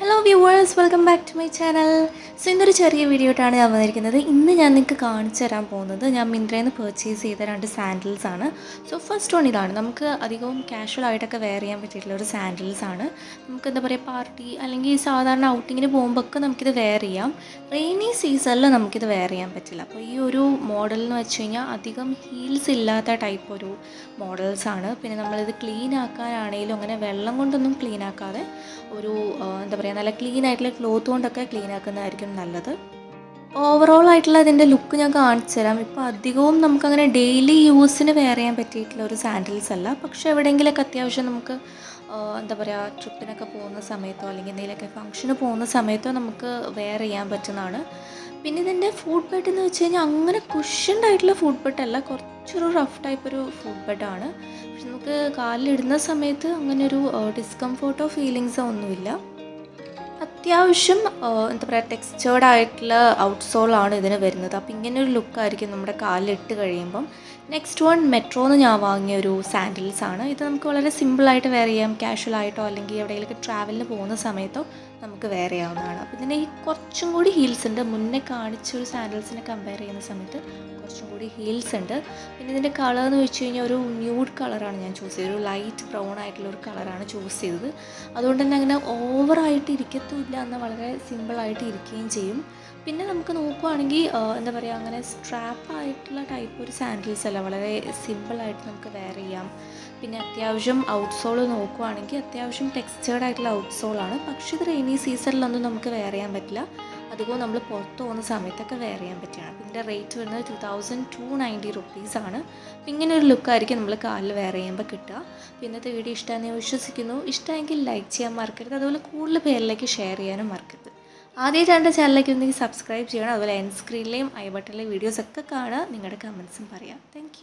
Hello viewers welcome back to my channel so ഇന്നൊരു ചെറിയ video ആയിട്ടാണ് ഞാൻ വന്നിരിക്കുന്നത്. ഇന്ന് ഞാൻ നിങ്ങൾക്ക് കാണിച്ചു തരാൻ പോകുന്നത് ഞാൻ മിന്ത്രയിൽ നിന്ന് പർച്ചേസ് ചെയ്ത രണ്ട് സാൻഡിൽസ് ആണ്. സോ ഫസ്റ്റ് വൺ ഇതാണ്. നമുക്ക് അധികവും കാഷ്വൽ ആയിട്ടൊക്കെ വെയർ ചെയ്യാൻ പറ്റിയിട്ടുള്ള ഒരു സാൻഡിൽസ് ആണ്. നമുക്ക് എന്താ പറയുക പാർട്ടി അല്ലെങ്കിൽ സാധാരണ ഔട്ടിങ്ങിന് പോകുമ്പോൾ ഒക്കെ നമുക്കിത് വെയർ ചെയ്യാം. റെയിനി സീസണിൽ നമുക്കിത് വെയർ ചെയ്യാൻ പറ്റില്ല. അപ്പോൾ ഈ ഒരു മോഡൽ എന്ന് വെച്ച് കഴിഞ്ഞാൽ അധികം ഹീൽസ് ഇല്ലാത്ത ടൈപ്പ് ഒരു മോഡൽസ് ആണ്. പിന്നെ നമ്മളിത് ക്ലീൻ ആക്കാനാണെങ്കിലും അങ്ങനെ വെള്ളം കൊണ്ടൊന്നും ക്ലീൻ ആക്കാതെ ഒരു എന്താ പറയുക നല്ല ക്ലീൻ ആയിട്ടുള്ള ക്ലോത്ത് കൊണ്ടൊക്കെ ക്ലീൻ ആക്കുന്നതായിരിക്കും നല്ലത്. ഓവറോൾ ആയിട്ടുള്ള അതിന്റെ ലുക്ക് ഞാൻ കാണിച്ചു തരാം. ഇപ്പോൾ അധികവും നമുക്കങ്ങനെ ഡെയിലി യൂസിന് വെയർ ചെയ്യാൻ പറ്റിയിട്ടുള്ള ഒരു സാൻഡിൽസ് അല്ല. പക്ഷേ എവിടെയെങ്കിലുമൊക്കെ അത്യാവശ്യം നമുക്ക് എന്താ പറയുക ട്രിപ്പിനൊക്കെ പോകുന്ന സമയത്തോ അല്ലെങ്കിൽ എന്തെങ്കിലുമൊക്കെ ഫംഗ്ഷന് പോകുന്ന സമയത്തോ നമുക്ക് വെയർ ചെയ്യാൻ പറ്റുന്നതാണ്. പിന്നെ ഇതിന്റെ ഫുഡ് ബെഡ് എന്ന് വെച്ച് കഴിഞ്ഞാൽ അങ്ങനെ കുഷ്യൻഡ് ആയിട്ടുള്ള ഫുഡ് ബെഡ് അല്ല. കുറച്ചൊരു റഫ് ടൈപ്പ് ഒരു ഫുഡ് ബെഡാണ് പക്ഷെ നമുക്ക് കാലിലിടുന്ന സമയത്ത് അങ്ങനെ ഒരു ഡിസ്കംഫോർട്ടോ ഫീലിങ്സോ ഒന്നുമില്ല. അത്യാവശ്യം എന്താ പറയുക ടെക്സ്ചേർഡ് ആയിട്ടുള്ള ഔട്ട്സോളാണ് ഇതിന് വരുന്നത്. അപ്പോൾ ഇങ്ങനെ ഒരു ലുക്കായിരിക്കും നമ്മുടെ കാലിലിട്ട് കഴിയുമ്പം. നെക്സ്റ്റ് വൺ മെട്രോ എന്ന് ഞാൻ വാങ്ങിയ ഒരു സാൻഡിൽസ് ആണ്. ഇത് നമുക്ക് വളരെ സിമ്പിളായിട്ട് വെയർ ചെയ്യാം. കാഷ്വൽ ആയിട്ടോ അല്ലെങ്കിൽ എവിടെയെങ്കിലും ട്രാവലിന് പോകുന്ന സമയത്തോ നമുക്ക് വെയർ ചെയ്യാവുന്നതാണ്. അപ്പോൾ ഇതിന് കുറച്ചും കൂടി ഹീൽസ് ഉണ്ട്. മുന്നേ കാണിച്ച ഒരു സാൻഡിൽസിനെ കമ്പയർ ചെയ്യുന്ന സമയത്ത് കുറച്ചും കൂടി ഹീൽസ് ഉണ്ട്. പിന്നെ ഇതിന്റെ കളർ എന്ന് വെച്ച് കഴിഞ്ഞാൽ ഒരു ന്യൂഡ് കളറാണ് ഞാൻ ചൂസ് ചെയ്തത്. ഒരു ലൈറ്റ് ബ്രൗൺ ആയിട്ടുള്ള ഒരു കളറാണ് ചൂസ് ചെയ്തത്. അതുകൊണ്ട് തന്നെ അങ്ങനെ ഓവറായിട്ട് ഇരിക്കത്തുമില്ല. എന്നാൽ വളരെ സിമ്പിളായിട്ട് ഇരിക്കുകയും ചെയ്യും. പിന്നെ നമുക്ക് നോക്കുവാണെങ്കിൽ എന്താ പറയുക അങ്ങനെ സ്ട്രാപ്പ് ആയിട്ടുള്ള ടൈപ്പ് ഒരു സാൻഡിൽസ് അല്ല. വളരെ സിമ്പിളായിട്ട് നമുക്ക് വെയർ ചെയ്യാം. പിന്നെ അത്യാവശ്യം ഔട്ട്സോൾ നോക്കുവാണെങ്കിൽ അത്യാവശ്യം ടെക്സ്ചേർഡ് ആയിട്ടുള്ള ഔട്ട്സോളാണ് പക്ഷേ ഇത് റെയിനി സീസണിലൊന്നും നമുക്ക് വെയർ ചെയ്യാൻ പറ്റില്ല. അതുപോലെ നമ്മൾ പുറത്ത് പോകുന്ന സമയത്തൊക്കെ വെയർ ചെയ്യാൻ പറ്റുകയാണ്. ഇതിന്റെ റേറ്റ് വരുന്നത് ടു തൗസൻഡ് ടു നയന്റി റുപ്പീസാണ് അപ്പം ഇങ്ങനെ ഒരു ലുക്കായിരിക്കും നമ്മൾ കാലിൽ വെയർ ചെയ്യുമ്പോൾ കിട്ടുക. അപ്പം ഇന്നത്തെ വീഡിയോ ഇഷ്ടമാണെന്ന് ഞാൻ വിശ്വസിക്കുന്നു. ഇഷ്ടമെങ്കിൽ ലൈക്ക് ചെയ്യാൻ മറക്കരുത്. അതുപോലെ കൂടുതൽ പേരിലേക്ക് ഷെയർ ചെയ്യാനും മറക്കരുത്. രണ്ട് ചാനലിലേക്ക് ഉണ്ടെങ്കിൽ സബ്സ്ക്രൈബ് ചെയ്യണം. അതുപോലെ എൻ സ്ക്രീനിലെയും ഐ ബട്ടണിലെയും വീഡിയോസൊക്കെ കാണുക. നിങ്ങളുടെ കമൻസും പറയാം. താങ്ക്